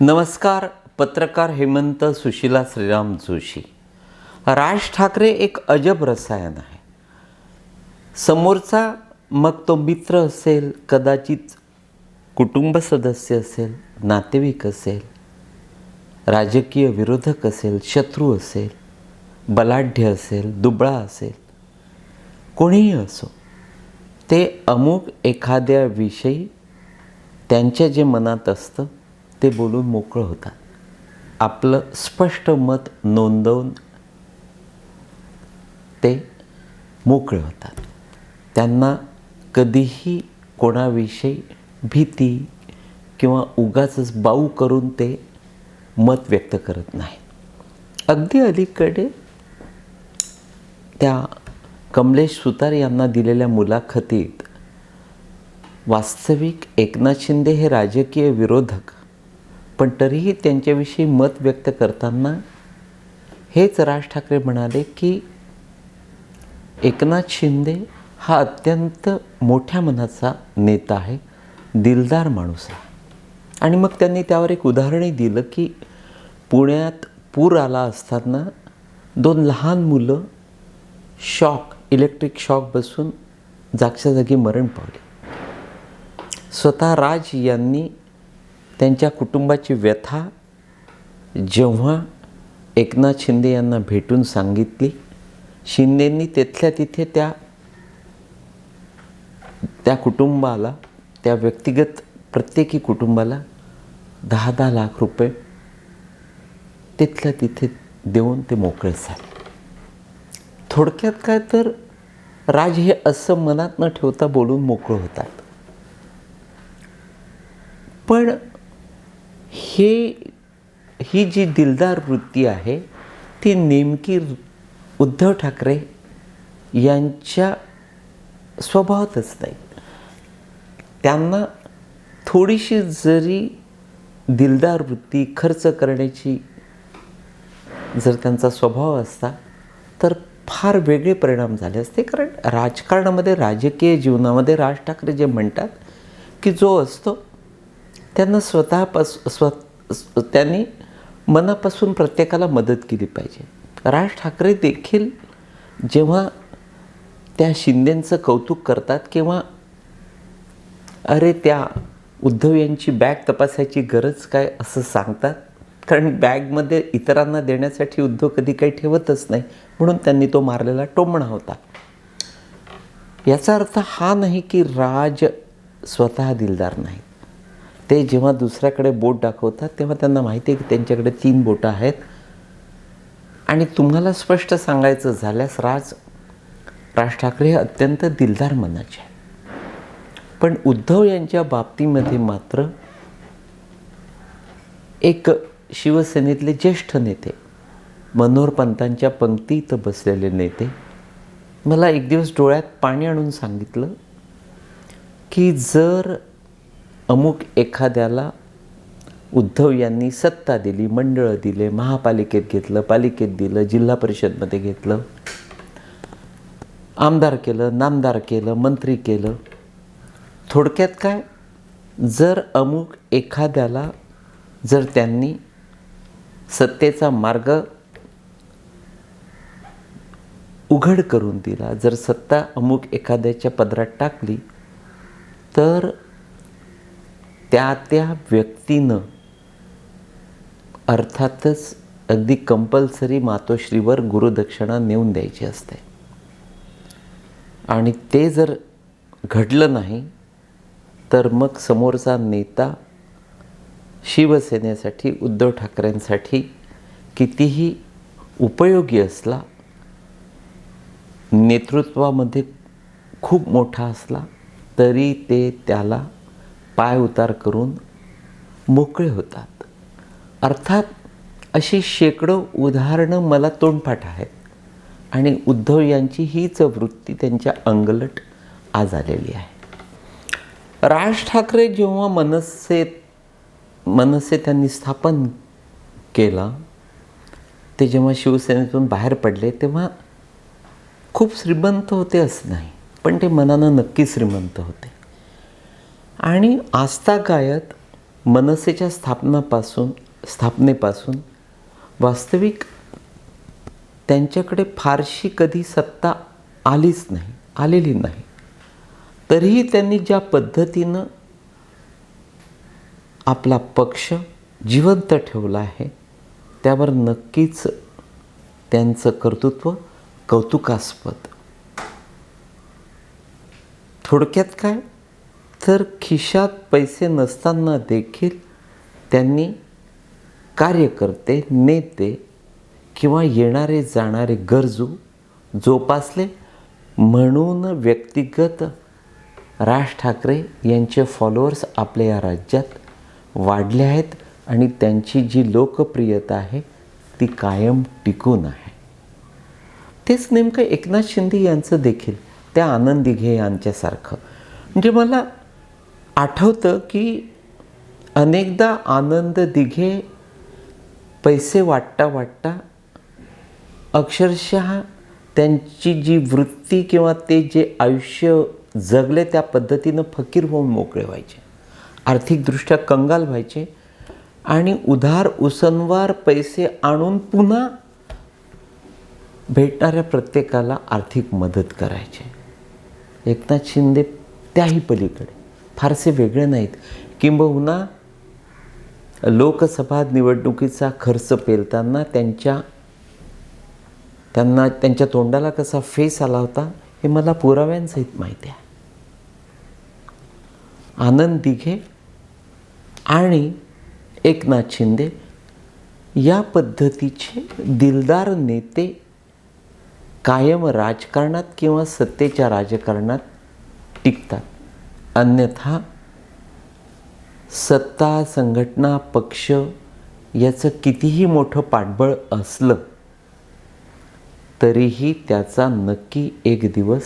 नमस्कार पत्रकार हेमंत सुशीला श्रीराम जोशी. राज ठाकरे एक अजब रसायन आहे. समोरचा मग तो मित्र असेल कदाचित कुटुंब सदस्य असेल नातेवाईक असेल राजकीय विरोधक असेल शत्रू असेल बलाढ्य असेल दुबळा असेल कोणीही असो ते अमुक एखाद्या विषयी त्यांच्या जे मनात असतं ते बोलून मोकळं होतात. आपलं स्पष्ट मत नोंदवून ते मोकळे होतात. त्यांना कधीही कोणाविषयी भीती किंवा उगाच बाऊ करून ते मत व्यक्त करत नाही अगदी अलीकडे त्या कमलेश सुतार यांना दिलेल्या मुलाखतीत वास्तविक एकनाथ शिंदे हे राजकीय विरोधक पण तरीही त्यांच्याविषयी मत व्यक्त करताना हेच राज ठाकरे म्हणाले की एकनाथ शिंदे हा अत्यंत मोठ्या मनाचा नेता आहे दिलदार माणूस आहे. आणि मग त्यांनी त्यावर एक उदाहरणही दिलं की पुण्यात पूर आला असताना दोन लहान मुलं शॉक इलेक्ट्रिक शॉक बसून जागच्या जागी मरण पावले. स्वतः राज यांनी त्यांच्या कुटुंबाची व्यथा जेव्हा एकनाथ शिंदे यांना भेटून सांगितली शिंदेंनी तिथल्या तिथे त्या त्या कुटुंबाला त्या व्यक्तिगत प्रत्येकी कुटुंबाला दहा दहा लाख रुपये तिथल्या तिथे देऊन ते मोकळे झाले. थोडक्यात काय तर राज हे असं मनात न ठेवता बोलून मोकळं होतात. पण हे ही जी दिलदार वृत्ती आहे ती नेमकी उद्धव ठाकरे यांच्या स्वभावातच नाही. त्यांना थोडीशी जरी दिलदार वृत्ती खर्च करण्याची जर त्यांचा स्वभाव असता तर फार वेगळे परिणाम झाले असते. कारण राजकारणामध्ये राजकीय जीवनामध्ये राज ठाकरे जे म्हणतात की जो असतो त्यांना स्वतःपास स्व त्यांनी मनापासून प्रत्येकाला मदत केली पाहिजे. राज ठाकरे देखील जेव्हा त्या शिंदेंचं कौतुक करतात किंवा अरे त्या उद्धव यांची बॅग तपासायची गरज काय असं सांगतात? कारण बॅगमध्ये इतरांना देण्यासाठी उद्धव कधी काही ठेवतच नाही. म्हणून त्यांनी तो मारलेला टोमणा होता. याचा अर्थ हा नाही की राज स्वतः दिलदार नाही ते जेव्हा दुसऱ्याकडे बोट दाखवतात तेव्हा त्यांना माहिती आहे की त्यांच्याकडे तीन बोटं आहेत. आणि तुम्हाला स्पष्ट सांगायचं झाल्यास राज राज ठाकरे हे अत्यंत दिलदार मनाचे आहेत. पण उद्धव यांच्या बाबतीमध्ये मात्र एक शिवसेनेतले ज्येष्ठ नेते मनोहर पंतांच्या पंक्तीत बसलेले नेते मला एक दिवस डोळ्यात पाणी आणून सांगितलं की जर अमुक एखाद्याला उद्धव यांनी सत्ता दिली मंडळं दिले महापालिकेत घेतलं पालिकेत दिलं जिल्हा परिषदमध्ये घेतलं आमदार केलं नामदार केलं मंत्री केलं. थोडक्यात काय? जर अमुक एखाद्याला जर त्यांनी सत्तेचा मार्ग उघड करून दिला जर सत्ता अमुक एखाद्याच्या पदरात टाकली तर त्या त्या व्यक्तीनं अर्थातच अगदी कंपल्सरी मातोश्रीवर गुरुदक्षिणा नेऊन द्यायची असते. आणि ते जर घडलं नाही तर मग समोरचा नेता शिवसेनेसाठी उद्धव ठाकरेंसाठी कितीही उपयोगी असला नेतृत्वामध्ये खूप मोठा असला तरी ते त्याला पाय उतार करून मोकळे होतात. अर्थात अशी शेकडो उदाहरणं मला तोंडपाठ आहेत. आणि उद्धव यांची हीच वृत्ती त्यांच्या अंगलट आज आलेली आहे. राज ठाकरे जेव्हा मनसे मनसे त्यांनी स्थापन केला ते जेव्हा शिवसेनेतून बाहेर पडले तेव्हा खूप श्रीमंत होते असं नाही पण ते मनानं नक्की श्रीमंत होते. आणि आस्था गायत मनसेच्या स्थापनापासून स्थापनेपासून वास्तविक त्यांच्याकडे फारशी कधी सत्ता आलीच नाही आलेली नाही. तरीही त्यांनी ज्या पद्धतीनं आपला पक्ष जिवंत ठेवला आहे त्यावर नक्कीच त्यांचं कर्तृत्व कौतुकास्पद. थोडक्यात काय? तर खिशात पैसे नसताना देखील त्यांनी कार्यकर्ते नेते किंवा येणारे जाणारे गरजू जोपासले. म्हणून व्यक्तिगत राज ठाकरे यांचे फॉलोअर्स आपल्या या राज्यात वाढले आहेत आणि त्यांची जी लोकप्रियता आहे ती कायम टिकून आहे. तेच नेमकं एकनाथ शिंदे यांचं देखील त्या आनंदी घे यांच्यासारखं. म्हणजे मला आठवतं की अनेकदा आनंद दिघे पैसे वाटता वाटता अक्षरशः त्यांची जी वृत्ती किंवा ते जे आयुष्य जगले त्या पद्धतीनं फकीर होऊन मोकळे व्हायचे. आर्थिकदृष्ट्या कंगाल व्हायचे. आणि उधार उसनवार पैसे आणून पुन्हा भेटणाऱ्या प्रत्येकाला आर्थिक मदत करायचे. एकनाथ शिंदे त्याही पलीकडे. फारसे वेगळे नाहीत. किंबहुना लोकसभा निवडणुकीचा खर्च पेलताना त्यांच्या त्यांना त्यांच्या तोंडाला कसा फेस आला होता हे मला पुराव्यांसहित माहिती आहे. आनंद दिघे आणि एकनाथ शिंदे या पद्धतीचे दिलदार नेते कायम राजकारणात किंवा सत्तेच्या राजकारणात टिकतात. अन्यथा सत्ता संघटना पक्ष याचं कितीही मोठं पाठबळ असलं तरीही त्याचा नक्की एक दिवस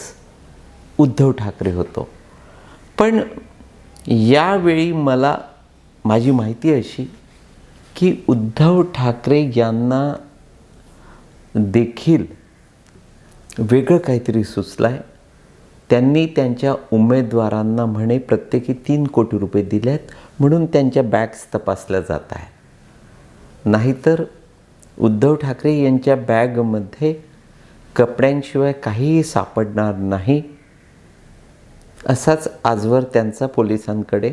उद्धव ठाकरे होतो. पण यावेळी मला माझी माहिती अशी की उद्धव ठाकरे यांना देखील वेगळं काहीतरी सुचलं आहे त्यांनी त्यांच्या उमेदवारांना म्हणे प्रत्येकी तीन कोटी रुपये दिले आहेत म्हणून त्यांच्या बॅग्स तपासल्या जात आहेत. नाहीतर उद्धव ठाकरे यांच्या बॅगमध्ये कपड्यांशिवाय काहीही सापडणार नाही असाच आजवर त्यांचा पोलिसांकडे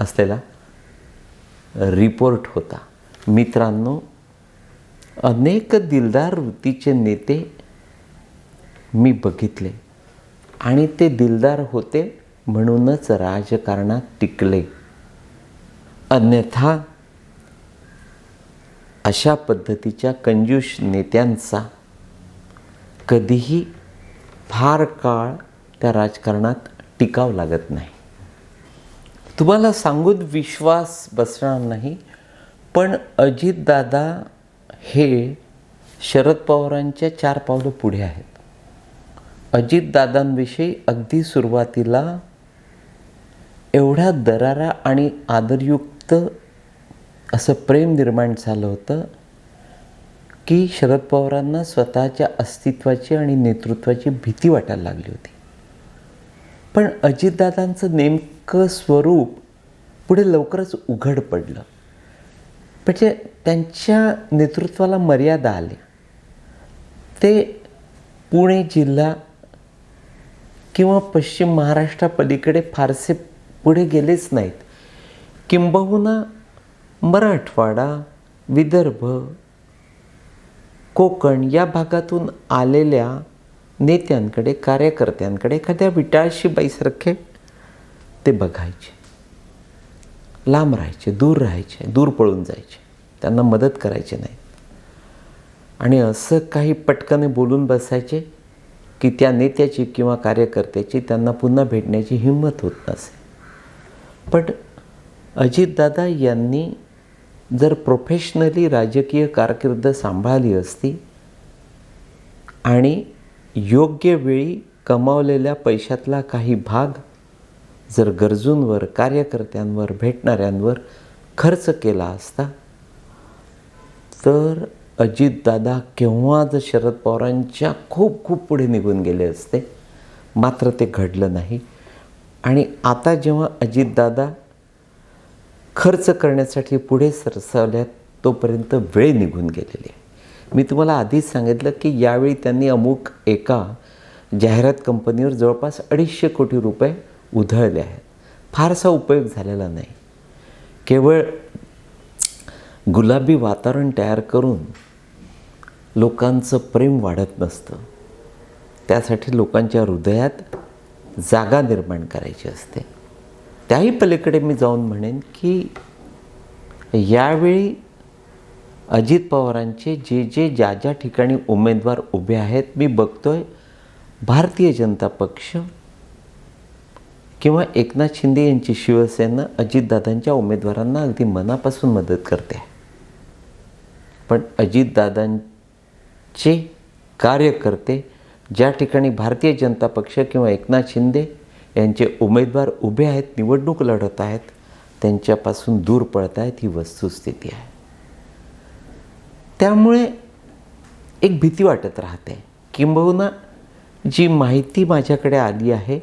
असलेला रिपोर्ट होता. मित्रांनो अनेक दिलदार वृत्तीचे नेते मी बघितले. आणि ते दिलदार होते म्हणूनच राजकारणात टिकले. अन्यथा अशा पद्धतीच्या कंजूष नेत्यांचा कधीही फार काळ त्या राजकारणात टिकाव लागत नाही. तुम्हाला सांगून विश्वास बसणार नाही पण अजितदादा हे शरद पवारांच्या चार पावलं पुढे आहेत. अजितदादांविषयी अगदी सुरुवातीला एवढ्या दरारा आणि आदरयुक्त असं प्रेम निर्माण झालं होतं की शरद पवारांना स्वतःच्या अस्तित्वाची आणि नेतृत्वाची भीती वाटायला लागली होती. पण अजितदादांचं नेमकं स्वरूप पुढे लवकरच उघड पडलं. म्हणजे त्यांच्या नेतृत्वाला मर्यादा आल्या ते पुणे जिल्हा किंवा पश्चिम महाराष्ट्रापलीकडे फारसे पुढे गेलेच नाहीत. किंबहुना मराठवाडा विदर्भ कोकण या भागातून आलेल्या नेत्यांकडे कार्यकर्त्यांकडे एखाद्या विटाळशी बाईसारखे ते बघायचे. लांब राहायचे दूर राहायचे दूर पळून जायचे. त्यांना मदत करायचे नाही आणि असं काही पटकने बोलून बसायचे की त्या नेत्याची किंवा कार्यकर्त्याची त्यांना पुन्हा भेटण्याची हिंमत होत नसे. पण अजितदादा यांनी जर प्रोफेशनली राजकीय कारकीर्द सांभाळली असती आणि योग्य वेळी कमावलेल्या पैशातला काही भाग जर गरजूंवर कार्यकर्त्यांवर भेटणाऱ्यांवर खर्च केला असता तर अजितदादा केव्हाच शरद पवारांच्या खूप खूप पुढे निघून गेले असते मात्र ते घडलं नाही. आणि आता जेव्हा अजितदादा खर्च करण्यासाठी पुढे सरसावल्यात तोपर्यंत वेळ निघून गेलेली आहे. मी तुम्हाला आधीच सांगितलं की यावेळी त्यांनी अमुक एका जाहिरात कंपनीवर जवळपास अडीचशे कोटी रुपये उधळले आहेत. फारसा उपयोग झालेला नाही. केवळ गुलाबी वातावरण तयार करून लोकांचं प्रेम वाढत नसतं. त्यासाठी लोकांच्या हृदयात जागा निर्माण करायची असते. त्याही पलीकडे मी जाऊन म्हणेन की यावेळी अजित पवारांचे जे जे ज्या ज्या ठिकाणी उमेदवार उभे आहेत मी बघतोय भारतीय जनता पक्ष किंवा एकनाथ शिंदे यांची शिवसेना अजितदादांच्या उमेदवारांना अगदी मनापासून मदत करते. पण अजितदादांचे कार्यकर्ते ज्या ठिकाणी भारतीय जनता पक्ष किंवा एकनाथ शिंदे यांचे उमेदवार उभे आहेत निवडणूक लढत आहेत त्यांच्यापासून दूर पळत आहेत ही वस्तुस्थिती आहे. त्यामुळे एक भीती वाटत राहते किंबहुना जी माहिती माझ्याकडे आली आहे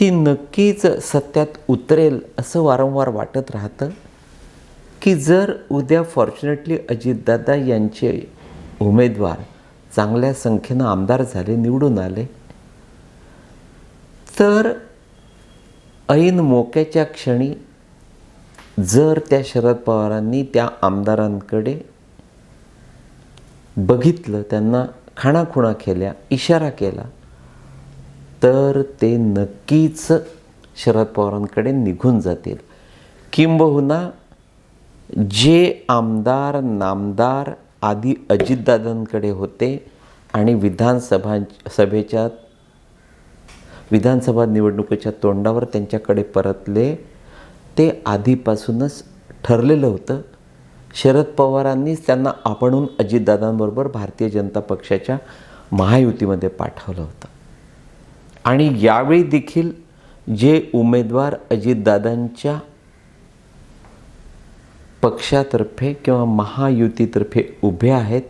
ती नक्कीच सत्यात उतरेल असं वारंवार वाटत राहतं की जर उद्या फॉर्च्युनेटली अजितदादा यांचे उमेदवार चांगल्या संख्येनं आमदार झाले निवडून आले. तर ऐन मोक्याच्या क्षणी जर त्या शरद पवारांनी त्या आमदारांकडे बघितलं त्यांना खाणाखुणा केल्या इशारा केला तर ते नक्कीच शरद पवारांकडे निघून जातील. किंबहुना जे आमदार नामदार आधी अजितदादांकडे होते आणि विधानसभा सभेच्या विधानसभा निवडणुकीच्या तोंडावर त्यांच्याकडे परतले. ते आधीपासूनच ठरलेलं होतं. शरद पवारांनीच त्यांना आपणहून अजितदादांबरोबर भारतीय जनता पक्षाच्या महायुतीमध्ये पाठवलं होतं. आणि यावेळी देखील जे उमेदवार अजितदादांच्या पक्षातर्फे किंवा महायुतीतर्फे उभे आहेत.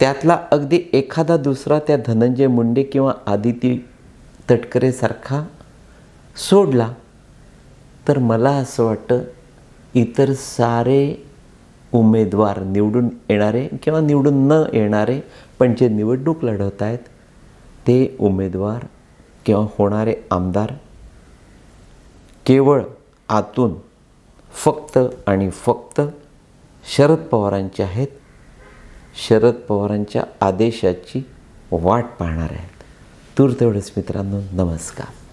त्यातला अगदी एखादा दुसरा त्या धनंजय मुंडे किंवा आदिती तटकरेसारखा सोडला तर मला असं वाटतं इतर सारे उमेदवार निवडून येणारे किंवा निवडून न येणारे पण जे निवडणूक लढवत आहेत ते उमेदवार किंवा होणारे आमदार केवळ आतून फक्त आणि फक्त शरद पवारांचे आहेत. शरद पवारांच्या आदेशाची वाट पाहणार आहेत. तूर तेवढंच मित्रांनो नमस्कार.